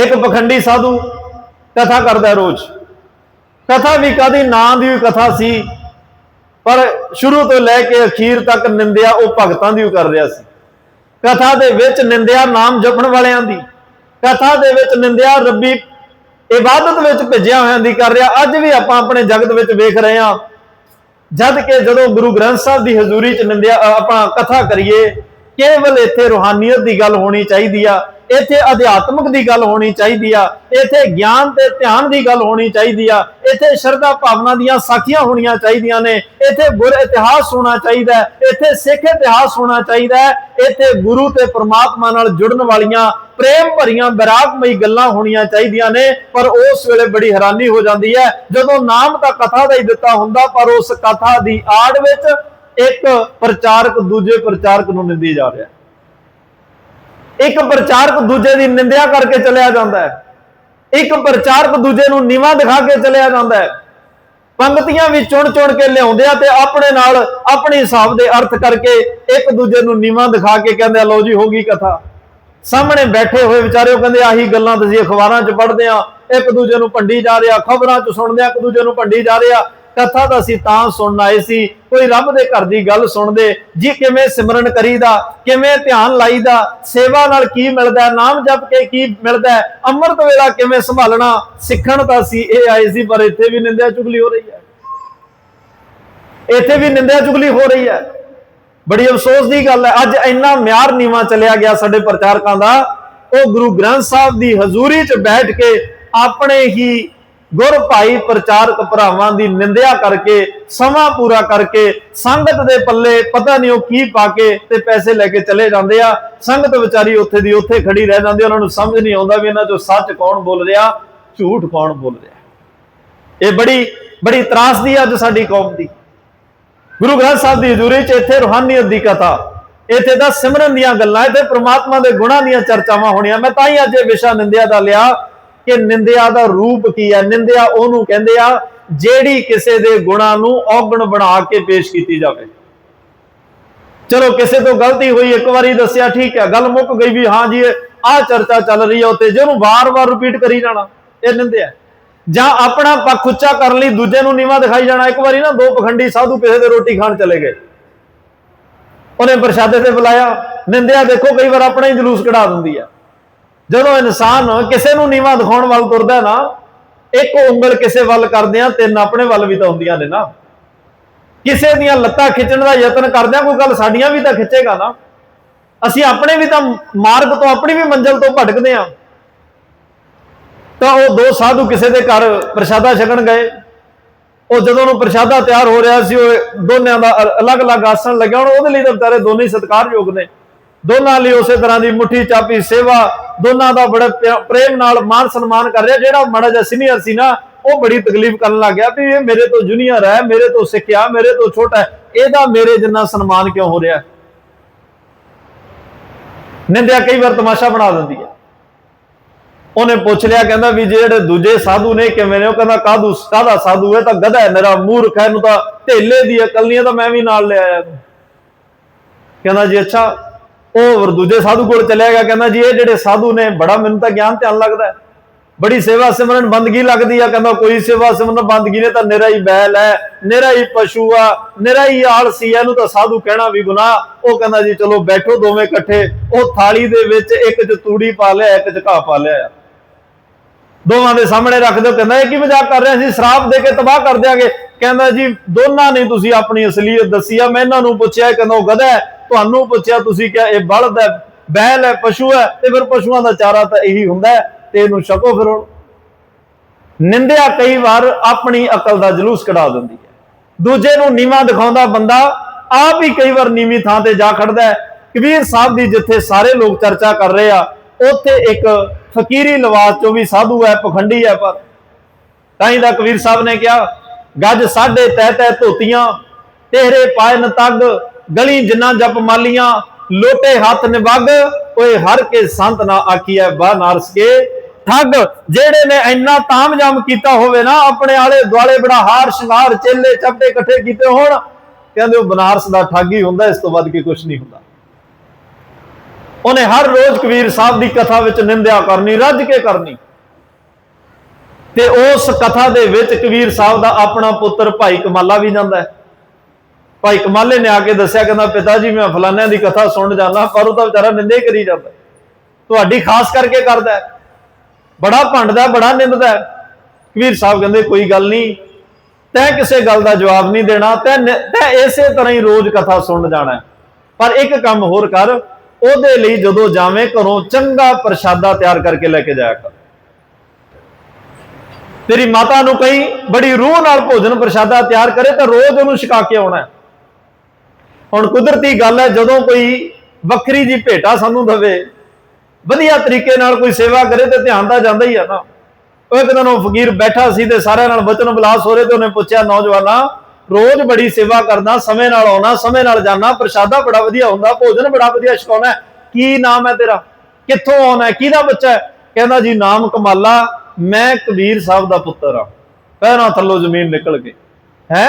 ਇੱਕ ਪਖੰਡੀ ਸਾਧੂ ਕਥਾ ਕਰਦਾ ਰੋਜ਼। ਕਥਾ ਵੀ ਕਾਦੀ ਨਾਂ ਦੀ ਕਥਾ ਸੀ, ਪਰ ਸ਼ੁਰੂ ਤੋਂ ਲੈ ਕੇ ਅਖੀਰ ਤੱਕ ਨਿੰਦਿਆ ਉਹ ਭਗਤਾਂ ਦੀ ਕਰ ਰਿਹਾ ਸੀ। ਕਥਾ ਦੇ ਵਿੱਚ ਨਿੰਦਿਆ ਨਾਮ ਜਪਣ ਵਾਲਿਆਂ ਦੀ, ਕਥਾ ਦੇ ਵਿੱਚ ਨਿੰਦਿਆ ਰੱਬੀ ਇਬਾਦਤ ਵਿੱਚ ਭਿੱਜਿਆ ਹੋਇਆਂ ਦੀ ਕਰ ਰਿਹਾ। ਅੱਜ ਵੀ ਆਪਾਂ ਆਪਣੇ ਜਗਤ ਵਿੱਚ ਵੇਖ ਰਹੇ ਹਾਂ, ਜਦ ਕਿ ਜਦੋਂ ਗੁਰੂ ਗ੍ਰੰਥ ਸਾਹਿਬ ਦੀ ਹਜ਼ੂਰੀ ਚ ਨਿੰਦਿਆ ਆਪਾਂ ਕਥਾ ਕਰੀਏ, ਕੇਵਲ ਇੱਥੇ ਰੂਹਾਨੀਅਤ ਦੀ ਗੱਲ ਹੋਣੀ ਚਾਹੀਦੀ ਆ। ਇੱਥੇ ਅਧਿਆਤਮਕ ਦੀ ਗੱਲ ਹੋਣੀ ਚਾਹੀਦੀ ਆ, ਇੱਥੇ ਗਿਆਨ ਤੇ ਧਿਆਨ ਦੀ ਗੱਲ ਹੋਣੀ ਚਾਹੀਦੀ ਆ, ਇੱਥੇ ਸ਼ਰਧਾ ਭਾਵਨਾ ਦੀਆਂ ਸਾਖੀਆਂ ਹੋਣੀਆਂ ਚਾਹੀਦੀਆਂ ਨੇ, ਇੱਥੇ ਗੁਰ ਇਤਿਹਾਸ ਹੋਣਾ ਚਾਹੀਦਾ ਇੱਥੇ ਸਿੱਖ ਇਤਿਹਾਸ ਹੋਣਾ ਚਾਹੀਦਾ ਇੱਥੇ ਗੁਰੂ ਤੇ ਪ੍ਰਮਾਤਮਾ ਨਾਲ ਜੁੜਨ ਵਾਲੀਆਂ ਪ੍ਰੇਮ ਭਰੀਆਂ ਵਿਰਾਗਮਈ ਗੱਲਾਂ ਹੋਣੀਆਂ ਚਾਹੀਦੀਆਂ ਨੇ, ਪਰ ਉਸ ਵੇਲੇ ਬੜੀ ਹੈਰਾਨੀ ਹੋ ਜਾਂਦੀ ਹੈ, ਜਦੋਂ ਨਾਮ ਤਾਂ ਕਥਾ ਦਾ ਹੀ ਦਿੱਤਾ ਹੁੰਦਾ, ਪਰ ਉਸ ਕਥਾ ਦੀ ਆੜ ਵਿੱਚ ਇੱਕ ਪ੍ਰਚਾਰਕ ਦੂਜੇ ਪ੍ਰਚਾਰਕ ਨੂੰ ਨਿੰਦੀ ਜਾ ਰਿਹਾ। ਇੱਕ ਪ੍ਰਚਾਰਕ ਦੂਜੇ ਦੀ ਨਿੰਦਿਆ ਕਰਕੇ ਚਲਿਆ ਜਾਂਦਾ ਹੈ। ਇੱਕ ਪ੍ਰਚਾਰਕ ਦੂਜੇ ਨੂੰ ਨੀਵਾ ਦਿਖਾ ਕੇ ਚਲਿਆ ਜਾਂਦਾ ਹੈ। ਪੰਗਤੀਆਂ ਵੀ ਚੁਣ ਚੁਣ ਕੇ ਲਿਆਉਂਦੇ ਆ ਤੇ ਆਪਣੇ ਨਾਲ ਆਪਣੇ ਹਿਸਾਬ ਦੇ ਅਰਥ ਕਰਕੇ ਇੱਕ ਦੂਜੇ ਨੂੰ ਨੀਵਾ ਦਿਖਾ ਕੇ ਕਹਿੰਦੇ ਆ, ਲਓ ਜੀ, ਹੋ ਗਈ ਕਥਾ। ਸਾਹਮਣੇ ਬੈਠੇ ਹੋਏ ਵਿਚਾਰੇ ਉਹ ਕਹਿੰਦੇ, ਆਹੀ ਗੱਲਾਂ ਤੁਸੀਂ ਅਖਬਾਰਾਂ 'ਚ ਪੜ੍ਹਦੇ ਆ ਇੱਕ ਦੂਜੇ ਨੂੰ ਭੰਡੀ ਜਾ ਰਿਹਾ ਖਬਰਾਂ 'ਚ ਸੁਣਦੇ ਆ ਇੱਕ ਦੂਜੇ ਨੂੰ ਭੰਡੀ ਜਾ ਰਿਹਾ ਕਥਾ ਤਾਂ ਅਸੀਂ ਤਾਂ ਸੁਣਨ ਆਏ ਸੀ। ਕੋਈ ਰੱਬ ਦੇ ਘਰ ਦੀ ਗੱਲ ਸੁਣਦੇ, ਜੀ ਕਿਵੇਂ ਸਿਮਰਨ ਕਰੀਦਾ, ਕਿਵੇਂ ਧਿਆਨ ਲਾਈਦਾ, ਸੇਵਾ ਨਾਲ ਕੀ ਮਿਲਦਾ, ਨਾਮ ਜਪ ਕੇ ਕੀ ਮਿਲਦਾ, ਅੰਮ੍ਰਿਤ ਵੇਲਾ ਕਿਵੇਂ ਸੰਭਾਲਣਾ, ਸਿੱਖਣ ਤਾਂ ਅਸੀਂ ਇਹ ਆਏ ਸੀ, ਪਰ ਇੱਥੇ ਵੀ ਨਿੰਦਿਆ ਚੁਗਲੀ ਹੋ ਰਹੀ ਹੈ। ਇੱਥੇ ਵੀ ਨਿੰਦਿਆ ਚੁਗਲੀ ਹੋ ਰਹੀ ਹੈ। ਬੜੀ ਅਫਸੋਸ ਦੀ ਗੱਲ ਹੈ। ਅੱਜ ਇੰਨਾ ਮਿਆਰ ਨੀਵਾ ਚਲਿਆ ਗਿਆ ਸਾਡੇ ਪ੍ਰਚਾਰਕਾਂ ਦਾ। ਉਹ ਗੁਰੂ ਗ੍ਰੰਥ ਸਾਹਿਬ ਦੀ ਹਜ਼ੂਰੀ 'ਚ ਬੈਠ ਕੇ ਆਪਣੇ ਹੀ ਗੁਰ ਭਾਈ ਪ੍ਰਚਾਰਕ ਭਰਾਵਾਂ ਦੀ ਨਿੰਦਿਆ ਕਰਕੇ, ਸਮਾਂ ਪੂਰਾ ਕਰਕੇ, ਸੰਗਤ ਦੇ ਪੱਲੇ ਪਤਾ ਨਹੀਂ ਉਹ ਕੀ ਪਾ ਕੇ ਤੇ ਪੈਸੇ ਲੈ ਕੇ ਚਲੇ ਜਾਂਦੇ ਆ। ਸੰਗਤ ਵਿਚਾਰੀ ਉੱਥੇ ਦੀ ਉੱਥੇ ਖੜੀ ਰਹਿ ਜਾਂਦੀ ਉਹਨਾਂ ਨੂੰ ਸਮਝ ਨਹੀਂ ਆਉਂਦਾ ਵੀ ਇਹਨਾਂ ਚੋਂ ਸੱਚ ਕੌਣ ਬੋਲ ਰਿਹਾ, ਝੂਠ ਕੌਣ ਬੋਲ ਰਿਹਾ। ਇਹ ਬੜੀ ਬੜੀ ਤਰਾਸਦੀ ਆ ਅੱਜ ਸਾਡੀ ਕੌਮ ਦੀ। ਗੁਰੂ ਗ੍ਰੰਥ ਸਾਹਿਬ ਦੀ ਹਜ਼ੂਰੀ 'ਚ ਇੱਥੇ ਰੂਹਾਨੀਅਤ ਦੀ ਕਥਾ। ਇੱਥੇ ਤਾਂ ਸਿਮਰਨ ਦੀਆਂ ਗੱਲਾਂ, ਇੱਥੇ ਪ੍ਰਮਾਤਮਾ ਦੇ ਗੁਣਾਂ ਦੀਆਂ ਚਰਚਾਵਾਂ ਹੋਣੀਆਂ। ਮੈਂ ਤਾਂ ਹੀ ਅੱਜ ਇਹ ਵਿਸ਼ਾ ਨਿੰਦਿਆ ਦਾ ਲਿਆ। ਕਿ ਨਿੰਦਿਆ ਦਾ ਰੂਪ ਕੀ ਹੈ ਨਿੰਦਿਆ ਉਹਨੂੰ ਕਹਿੰਦੇ ਆ, ਜਿਹੜੀ ਕਿਸੇ ਦੇ ਗੁਣਾਂ ਨੂੰ ਔਗਣ ਬਣਾ ਕੇ ਪੇਸ਼ ਕੀਤੀ ਜਾਵੇ। ਚਲੋ, ਕਿਸੇ ਤੋਂ ਗਲਤੀ ਹੋਈ, ਇੱਕ ਵਾਰੀ ਦੱਸਿਆ ਠੀਕ ਹੈ, ਗੱਲ ਮੁੱਕ ਗਈ ਵੀ ਹਾਂ ਜੀ, ਆਹ ਚਰਚਾ ਚੱਲ ਰਹੀ ਹੈ ਉੱਤੇ ਜਿਹਨੂੰ ਵਾਰ-ਵਾਰ ਰਿਪੀਟ ਕਰੀ ਜਾਣਾ, ਇਹ ਨਿੰਦਿਆ ਜਾਂ ਆਪਣਾ ਪੱਖ ਉੱਚਾ ਕਰਨ ਲਈ ਦੂਜੇ ਨੂੰ ਨੀਵਾ ਦਿਖਾਈ ਜਾਣਾ, ਇੱਕ ਵਾਰੀ ਨਾ ਦੋ ਪਖੰਡੀ ਸਾਧੂ ਕਿਸੇ ਦੇ ਰੋਟੀ ਖਾਣ ਚਲੇ ਗਏ। ਉਹਨੇ ਪ੍ਰਸ਼ਾਦੇ ਤੇ ਬੁਲਾਇਆ, ਨਿੰਦਿਆ ਦੇਖੋ ਕਈ ਵਾਰ ਆਪਣਾ ਹੀ ਜਲੂਸ ਕਢਾ ਦਿੰਦੀ ਹੈ ਜਦੋਂ ਇਨਸਾਨ ਕਿਸੇ ਨੂੰ ਨੀਵਾ ਦਿਖਾਉਣ ਵੱਲ ਤੁਰਦਾ ਨਾ, ਇੱਕ ਉਂਗਲ ਕਿਸੇ ਵੱਲ ਕਰਦੇ ਆ, ਤਿੰਨ ਆਪਣੇ ਵੱਲ ਵੀ ਤਾਂ ਹੁੰਦੀਆਂ ਨੇ ਨਾ। ਕਿਸੇ ਦੀਆਂ ਲੱਤਾਂ ਖਿੱਚਣ ਦਾ ਯਤਨ ਕਰਦੇ ਆ, ਕੋਈ ਗੱਲ ਸਾਡੀਆਂ ਵੀ ਤਾਂ ਖਿੱਚੇਗਾ ਨਾ। ਅਸੀਂ ਆਪਣੇ ਵੀ ਤਾਂ ਮਾਰਗ ਤੋਂ, ਆਪਣੀ ਵੀ ਮੰਜ਼ਲ ਤੋਂ ਭਟਕਦੇ ਆ। ਤਾਂ ਉਹ ਦੋ ਸਾਧੂ ਕਿਸੇ ਦੇ ਘਰ ਪ੍ਰਸ਼ਾਦਾ ਛਕਣ ਗਏ। ਉਹ ਜਦੋਂ ਨੂੰ ਪ੍ਰਸ਼ਾਦਾ ਤਿਆਰ ਹੋ ਰਿਹਾ ਸੀ, ਉਹ ਦੋਨਿਆਂ ਦਾ ਅਲੱਗ-ਅਲੱਗ ਆਸਣ ਲੱਗਿਆ ਹੁਣ ਉਹਦੇ ਲਈ ਤਾਂ ਵਿਚਾਰੇ ਦੋਨੇ ਹੀ ਸਤਿਕਾਰਯੋਗ ਨੇ। ਦੋਨਾਂ ਲਈ ਉਸੇ ਤਰ੍ਹਾਂ ਦੀ ਮੁੱਠੀ ਚਾਪੀ ਸੇਵਾ, ਦੋਨਾਂ ਦਾ ਬੜੇ ਪ੍ਰੇਮ ਨਾਲ ਮਾਨ ਸਨਮਾਨ ਕਰ ਰਿਹਾ। ਜਿਹੜਾ ਮਾੜਾ ਜਿਹਾ ਸੀਨੀਅਰ ਸੀ ਨਾ, ਉਹ ਬੜੀ ਤਕਲੀਫ ਕਰਨ ਲੱਗ ਗਿਆ ਵੀ ਇਹ ਮੇਰੇ ਤੋਂ ਜੂਨੀਅਰ ਹੈ, ਮੇਰੇ ਤੋਂ ਸਿੱਖਿਆ, ਮੇਰੇ ਤੋਂ ਛੋਟਾ ਹੈ, ਇਹਦਾ ਮੇਰੇ ਜਿੰਨਾ ਸਨਮਾਨ ਕਿਉਂ ਹੋ ਰਿਹਾ ਨਿੰਦਿਆ ਕਈ ਵਾਰ ਤਮਾਸ਼ਾ ਬਣਾ ਦਿੰਦੀ ਹੈ। ਉਹਨੇ ਪੁੱਛ ਲਿਆ, ਕਹਿੰਦਾ ਵੀ ਜਿਹੜੇ ਦੂਜੇ ਸਾਧੂ ਨੇ, ਕਿਵੇਂ ਨੇ? ਉਹ ਕਹਿੰਦਾ ਕਾਦੂ ਕਾਦਾ ਸਾਧੂ ਹੈ? ਤਾਂ ਗਧਾ ਹੈ, ਮੇਰਾ ਮੂਰਖ ਹੈ, ਇਹਨੂੰ ਤਾਂ ਢੇਲੇ ਦੀ ਅਕਲ ਨਹੀਂ ਤਾਂ ਮੈਂ ਵੀ ਨਾਲ ਲੈ ਆਇਆ ਇਹਨੂੰ। ਕਹਿੰਦਾ ਜੀ, ਅੱਛਾ ਉਹ ਦੂਜੇ ਸਾਧੂ ਕੋਲ ਚਲਿਆ ਗਿਆ, ਕਹਿੰਦਾ ਜੀ, ਇਹ ਜਿਹੜੇ ਸਾਧੂ ਨੇ, ਬੜਾ ਮੈਨੂੰ ਤਾਂ ਗਿਆਨ, ਧਿਆਨ ਲੱਗਦਾ ਬੜੀ ਸੇਵਾ ਸਿਮਰਨ ਬੰਦਗੀ ਲੱਗਦੀ ਆ, ਕਹਿੰਦਾ ਕੋਈ ਸੇਵਾ ਸਿਮਰਨ ਬੰਦਗੀ ਨੇ ਤਾਂ ਨਿਰਾ ਹੀ ਬੈਲ ਹੈ ਨਿਰਾ ਹੀ ਪਸ਼ੂ ਆ ਨਿਰਾ ਹੀ ਆਲਸੀ ਇਹਨੂੰ ਤਾਂ ਸਾਧੂ ਕਹਿਣਾ ਵੀ ਗੁਨਾਹ। ਉਹ ਕਹਿੰਦਾ ਜੀ, ਚਲੋ ਬੈਠੋ ਦੋਵੇਂ ਇਕੱਠੇ, ਉਹ ਥਾਲੀ ਦੇ ਵਿੱਚ ਇੱਕ ਚ ਤੂੜੀ ਪਾ ਲਿਆ, ਇੱਕ ਚ ਘਾਹ ਪਾ ਲਿਆ। ਦੋਵਾਂ ਦੇ ਸਾਹਮਣੇ ਰੱਖ ਦਿਓ, ਕਹਿੰਦਾ ਇਹ ਕੀ ਮਜ਼ਾਕ ਕਰ ਰਹੇ ਸੀ, ਸ਼ਰਾਬ ਦੇ ਕੇ ਤਬਾਹ ਕਰ ਦਿਆਂਗੇ। ਕਹਿੰਦਾ ਜੀ, ਦੋਨਾਂ ਨੇ ਤੁਸੀਂ ਆਪਣੀ ਅਸਲੀਅਤ ਦੱਸੀ ਆ, ਮੈਂ ਇਹਨਾਂ ਨੂੰ ਪੁੱਛਿਆ, ਕਹਿੰਦਾ ਉਹ ਗਧਾ ਤੁਹਾਨੂੰ ਪੁੱਛਿਆ, ਤੁਸੀਂ ਕਿਹਾ ਇਹ ਬਲਦ ਹੈ ਬਹਿਲ ਹੈ, ਪਸ਼ੂ ਹੈ, ਤੇ ਫਿਰ ਪਸ਼ੂਆਂ ਦਾ ਚਾਰਾ ਤਾਂ ਇਹੀ ਹੁੰਦਾ ਤੇ ਇਹਨੂੰ ਛਕੋ ਫਿਰ ਨਿੰਦਿਆ ਕਈ ਵਾਰ ਆਪਣੀ ਅਕਲ ਦਾ ਜਲੂਸ ਕਢਾ ਦਿੰਦੀ ਹੈ। ਦੂਜੇ ਨੂੰ ਨੀਵਾ ਦਿਖਾਉਂਦਾ ਬੰਦਾ ਆਪ ਹੀ ਕਈ ਵਾਰ ਨੀਵੀਂ ਥਾਂ ਤੇ ਜਾ ਖੜਦਾ ਹੈ। ਕਬੀਰ ਸਾਹਿਬ ਦੀ ਜਿੱਥੇ ਸਾਰੇ ਲੋਕ ਚਰਚਾ ਕਰ ਰਹੇ ਆ, ਉੱਥੇ ਇੱਕ ਫਕੀਰੀ ਲਿਵਾਸ ਚੋਂ ਵੀ ਸਾਧੂ ਹੈ, ਪਖੰਡੀ ਹੈ, ਪਰ ਤਾਂ ਹੀ ਦਾ ਕਬੀਰ ਸਾਹਿਬ ਨੇ ਕਿਹਾ, ਗੱਜ ਸਾਢੇ ਤਹਿ ਤਹਿ ਧੋਤੀਆਂ, ਤੇਰੇ ਪਾਇਨ ਤੱਗ ਗਲੀ ਜਿੰਨਾ ਜਪ ਮਾਲੀਆਂ, ਲੋਟੇ ਹੱਥ ਨਿਵਗ, ਓਏ ਹਰ ਕੇ ਸੰਤ ਨਾ ਆਖੀਐ ਬਾ ਨਾਰਸ ਕੇ। ਠੱਗ, ਜਿਹੜੇ ਨੇ ਇੰਨਾ ਤਾਮਜਾਮ ਕੀਤਾ ਹੋਵੇ ਨਾ, ਆਪਣੇ ਆਲੇ ਦੁਆਲੇ ਬੜਾ ਹਾਰ ਸ਼ਿੰਗਾਰ, ਚੇਲੇ ਚੱਪੇ ਇਕੱਠੇ ਕੀਤੇ ਹੋਣ, ਕਹਿੰਦੇ ਉਹ ਬਨਾਰਸ ਦਾ ਠੱਗ ਹੀ ਹੁੰਦਾ, ਇਸ ਤੋਂ ਵੱਧ ਕੇ ਕੁਝ ਨਹੀਂ ਹੁੰਦਾ। ਉਹਨੇ ਹਰ ਰੋਜ਼ ਕਬੀਰ ਸਾਹਿਬ ਦੀ ਕਥਾ ਵਿੱਚ ਨਿੰਦਿਆ ਕਰਨੀ, ਰੱਜ ਕੇ ਕਰਨੀ। ਤੇ ਉਸ ਕਥਾ ਦੇ ਵਿੱਚ ਕਬੀਰ ਸਾਹਿਬ ਦਾ ਆਪਣਾ ਪੁੱਤਰ ਭਾਈ ਕਮਾਲਾ ਵੀ ਜਾਂਦਾ ਹੈ। ਭਾਈ ਕਮਾਲੇ ਨੇ ਆ ਕੇ ਦੱਸਿਆ, ਕਹਿੰਦਾ ਪਿਤਾ ਜੀ, ਮੈਂ ਫਲਾਨਿਆਂ ਦੀ ਕਥਾ ਸੁਣ ਜਾਂਦਾ, ਪਰ ਉਹ ਤਾਂ ਵਿਚਾਰਾ ਨਿੰਦੇ ਹੀ ਕਰੀ ਜਾਂਦਾ। ਤੁਹਾਡੀ ਖਾਸ ਕਰਕੇ ਕਰਦਾ ਹੈ। ਬੜਾ ਭੰਡਦਾ, ਬੜਾ ਨਿੰਦਦਾ ਕਬੀਰ ਸਾਹਿਬ ਕਹਿੰਦੇ, ਕੋਈ ਗੱਲ ਨਹੀਂ, ਤੈਂ ਕਿਸੇ ਗੱਲ ਦਾ ਜਵਾਬ ਨਹੀਂ ਦੇਣਾ, ਤੈਂ ਨਿ- ਤੈਂ ਇਸੇ ਤਰ੍ਹਾਂ ਹੀ ਰੋਜ਼ ਕਥਾ ਸੁਣ ਜਾਣਾ ਪਰ ਇੱਕ ਕੰਮ ਹੋਰ ਕਰ, ਉਹਦੇ ਲਈ ਜਦੋਂ ਜਾਵੇਂ ਘਰੋਂ ਚੰਗਾ ਪ੍ਰਸ਼ਾਦਾ ਤਿਆਰ ਕਰਕੇ ਲੈ ਕੇ ਜਾਇਆ ਕਰ। ਤੇਰੀ ਮਾਤਾ ਨੂੰ ਕਹੀ, ਬੜੀ ਰੂਹ ਨਾਲ ਭੋਜਨ ਪ੍ਰਸ਼ਾਦਾ ਤਿਆਰ ਕਰੇ, ਤਾਂ ਰੋਜ਼ ਉਹਨੂੰ ਛਕਾ ਕੇ ਆਉਣਾ ਹੁਣ ਕੁਦਰਤੀ ਗੱਲ ਹੈ, ਜਦੋਂ ਕੋਈ ਵੱਖਰੀ ਜੀ ਭੇਟਾ ਸਾਨੂੰ ਦਵੇ, ਵਧੀਆ ਤਰੀਕੇ ਨਾਲ ਕੋਈ ਸੇਵਾ ਕਰੇ ਤੇ ਧਿਆਨ ਤਾਂ ਜਾਂਦਾ ਹੀ ਆ ਨਾ। ਉਹ ਇੱਕ ਦਿਨ ਉਹ ਫਕੀਰ ਬੈਠਾ ਸੀ ਤੇ ਸਾਰਿਆਂ ਨਾਲ ਵਚਨ ਵਿਲਾਸ ਹੋ ਰਹੇ ਤੇ ਉਹਨੇ ਪੁੱਛਿਆ, ਨੌਜਵਾਨਾ, ਰੋਜ਼ ਬੜੀ ਸੇਵਾ ਕਰਦਾ ਸਮੇਂ ਨਾਲ ਆਉਣਾ, ਸਮੇਂ ਨਾਲ ਜਾਣਾ, ਪ੍ਰਸ਼ਾਦਾ ਬੜਾ ਵਧੀਆ ਹੁੰਦਾ, ਭੋਜਨ ਬੜਾ ਵਧੀਆ ਛਕਾਉਣਾ ਕੀ ਨਾਮ ਹੈ ਤੇਰਾ? ਕਿੱਥੋਂ ਆਉਣਾ ਕਿਹਦਾ ਬੱਚਾ ਹੈ? ਕਹਿੰਦਾ, ਜੀ, ਨਾਮ ਕਮਾਲਾ, ਮੈਂ ਕਬੀਰ ਸਾਹਿਬ ਦਾ ਪੁੱਤਰ ਆ ਪੈਰਾਂ ਥੱਲੋਂ ਜ਼ਮੀਨ ਨਿਕਲ ਕੇ ਹੈ?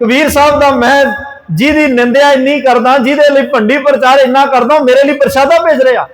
ਕਬੀਰ ਸਾਹਿਬ ਦਾ ਮੈਂ ਜਿਹਦੀ ਨਿੰਦਿਆ ਇੰਨੀ ਕਰਦਾ, ਜਿਹਦੇ ਲਈ ਭੰਡੀ ਪ੍ਰਚਾਰ ਇੰਨਾ ਕਰਦਾ ਮੇਰੇ ਲਈ ਪ੍ਰਸ਼ਾਦਾ ਭੇਜ ਰਿਹਾ।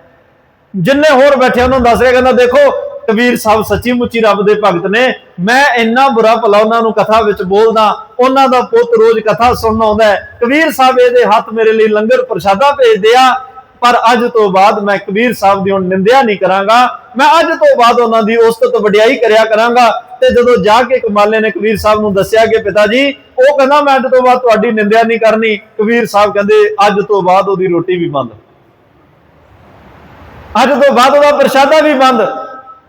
ਜਿੰਨੇ ਹੋਰ ਬੈਠੇ ਉਹਨਾਂ ਨੂੰ ਦੱਸ ਰਿਹਾ, ਕਹਿੰਦਾ, ਦੇਖੋ, ਕਬੀਰ ਸਾਹਿਬ ਸੱਚੀ ਮੁੱਚੀ ਰੱਬ ਦੇ ਭਗਤ ਨੇ। ਮੈਂ ਇੰਨਾ ਬੁਰਾ ਭਲਾ ਉਹਨਾਂ ਨੂੰ ਕਥਾ ਵਿੱਚ ਬੋਲਦਾ, ਉਹਨਾਂ ਦਾ ਪੁੱਤ ਰੋਜ਼ ਕਥਾ ਸੁਣਨ ਆਉਂਦਾ ਕਬੀਰ ਸਾਹਿਬ ਇਹਦੇ ਹੱਥ ਮੇਰੇ ਲਈ ਲੰਗਰ ਪ੍ਰਸ਼ਾਦਾ ਭੇਜਦੇ ਆ। ਪਰ ਅੱਜ ਤੋਂ ਬਾਅਦ ਮੈਂ ਕਬੀਰ ਸਾਹਿਬ ਦੀ ਹੁਣ ਨਿੰਦਿਆ ਨਹੀਂ ਕਰਾਂਗਾ। ਮੈਂ ਅੱਜ ਤੋਂ ਬਾਅਦ ਉਹਨਾਂ ਦੀ ਉਸਤਤ ਵਡਿਆਈ ਕਰਿਆ ਕਰਾਂਗਾ ਤੇ ਜਦੋਂ ਜਾ ਕੇ ਕਮਾਲੇ ਨੇ ਕਬੀਰ ਸਾਹਿਬ ਨੂੰ ਦੱਸਿਆ ਕਿ ਪਿਤਾ ਜੀ, ਉਹ ਕਹਿੰਦਾ ਮੈਂ ਅੱਜ ਤੋਂ ਬਾਅਦ ਤੁਹਾਡੀ ਨਿੰਦਿਆ ਨਹੀਂ ਕਰਨੀ। ਕਬੀਰ ਸਾਹਿਬ ਕਹਿੰਦੇ, ਅੱਜ ਤੋਂ ਬਾਅਦ ਉਹਦੀ ਰੋਟੀ ਵੀ ਬੰਦ। ਅੱਜ ਤੋਂ ਬਾਅਦ ਉਹਦਾ ਪ੍ਰਸ਼ਾਦਾ ਵੀ ਬੰਦ।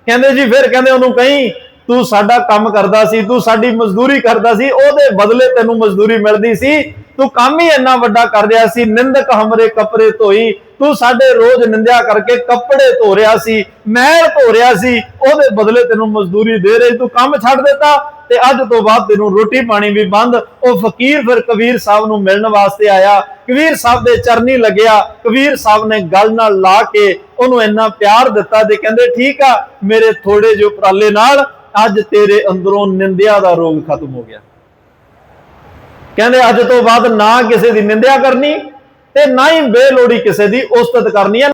ਕਹਿੰਦੇ ਜੀ, ਫਿਰ ਕਹਿੰਦੇ ਉਹਨੂੰ ਕਹੀਂ, ਤੂੰ ਸਾਡਾ ਕੰਮ ਕਰਦਾ ਸੀ, ਤੂੰ ਸਾਡੀ ਮਜ਼ਦੂਰੀ ਕਰਦਾ ਸੀ, ਉਹਦੇ ਬਦਲੇ ਤੈਨੂੰ ਮਜ਼ਦੂਰੀ ਮਿਲਦੀ ਸੀ। ਤੂੰ ਕੰਮ ਹੀ ਇੰਨਾ ਵੱਡਾ ਕਰ ਰਿਹਾ ਸੀ, ਨਿੰਦਕ ਹਮਰੇ ਕੱਪੜੇ ਧੋਈ ਤੂੰ ਸਾਡੇ ਰੋਜ਼ ਨਿੰਦਿਆ ਕਰਕੇ ਕੱਪੜੇ ਧੋ ਰਿਹਾ ਸੀ, ਮਹਿਲ ਧੋ ਰਿਹਾ ਸੀ, ਉਹਦੇ ਬਦਲੇ ਤੈਨੂੰ ਮਜ਼ਦੂਰੀ ਦੇ ਰਹੀ, ਤੂੰ ਕੰਮ ਛੱਡ ਦਿੱਤਾ ਤੇ ਅੱਜ ਤੋਂ ਬਾਅਦ ਤੈਨੂੰ ਰੋਟੀ ਪਾਣੀ ਵੀ ਬੰਦ। ਉਹ ਫਕੀਰ ਫਿਰ ਕਬੀਰ ਸਾਹਿਬ ਨੂੰ ਮਿਲਣ ਵਾਸਤੇ ਆਇਆ। ਕਬੀਰ ਸਾਹਿਬ ਦੇ ਚਰਨੀ ਲੱਗਿਆ। ਕਬੀਰ ਸਾਹਿਬ ਨੇ ਗੱਲ ਨਾਲ ਲਾ ਕੇ ਉਹਨੂੰ ਇੰਨਾ ਪਿਆਰ ਦਿੱਤਾ ਤੇ ਕਹਿੰਦੇ, ਠੀਕ ਆ, ਮੇਰੇ ਥੋੜੇ ਜਿਹੇ ਉਪਰਾਲੇ ਨਾਲ ਅੱਜ ਤੇਰੇ ਅੰਦਰੋਂ ਨਿੰਦਿਆ ਦਾ ਰੋਗ ਖਤਮ ਹੋ ਗਿਆ। ਕਹਿੰਦੇ, ਅੱਜ ਤੋਂ ਬਾਅਦ ਨਾ ਕਿਸੇ ਦੀ ਨਿੰਦਿਆ ਕਰਨੀ ਤੇ ਨਾ ਹੀ ਬੇਲੋੜੀ ਕਿਸੇ ਦੀ ਉਸਤਤ ਕਰਨੀ ਹੈ